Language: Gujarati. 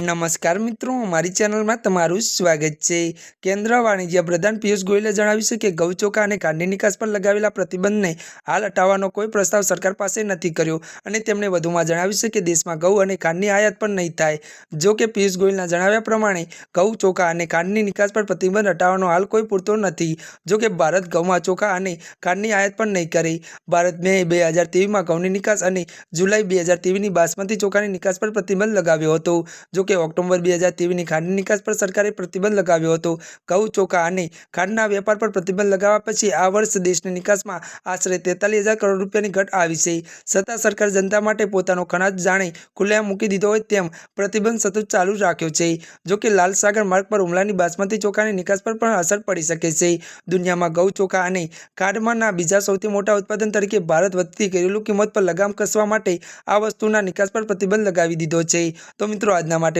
નમસ્કાર મિત્રો, અમારી ચેનલમાં તમારું સ્વાગત છે. કેન્દ્ર વાણિજ્ય પ્રધાન પિયુષ ગોયલે જણાવ્યું છે કે ગૌચોકા અને કાંડની નિકાસ પર લગાવેલા પ્રતિબંધને હાલ હટાવવાનો કોઈ પ્રસ્તાવ સરકાર પાસે નથી કર્યો અને તેમણે વધુમાં જણાવ્યું છે કે દેશમાં ઘઉં અને કાંડની આયાત પણ નહીં થાય. જો કે પિયુષ ગોયલના જણાવ્યા પ્રમાણે ઘઉં ચોખા અને કાંડની નિકાસ પર પ્રતિબંધ હટાવવાનો હાલ કોઈ પૂરતો નથી. જો કે ભારત ઘઉંમાં ચોખા અને કાંડની આયાત પણ નહીં કરે. ભારત મે બે હજાર તેવીસમાં ઘઉંની નિકાસ અને જુલાઈ બે હજાર તેવીસની બાસમતી ચોખાની નિકાસ પર પ્રતિબંધ લગાવ્યો હતો. જો કે ઓક્ટોબર બે હજાર તેવીસની ખાંડની નિકાસ પર સરકારે પ્રતિબંધ લગાવ્યો હતો. ઘઉં, ચોખા અને ખાંડના વેપાર પર પ્રતિબંધ લગાવવા પછી આ વર્ષ દેશની નિકાસમાં આશરે તેતાલીસ હજાર કરોડ રૂપિયાની ઘટ આવી છે. છતાં સરકાર જનતા માટે પોતાનો ખનાજ જાણે ખુલ્લેઆમ મૂકી દીધો હોય તેમ પ્રતિબંધ સતત ચાલુ રાખ્યો છે. જોકે લાલ સાગર માર્ગ પર હુમલાની બાસમતી ચોખાની નિકાસ પર પણ અસર પડી શકે છે. દુનિયામાં ઘઉં, ચોખા અને ખાંડમાંના બીજા સૌથી મોટા ઉત્પાદન તરીકે ભારત વધતી ઘરેલું કિંમત પર લગામ કસવા માટે આ વસ્તુના નિકાસ પર પ્રતિબંધ લગાવી દીધો છે. તો મિત્રો, આજના માટે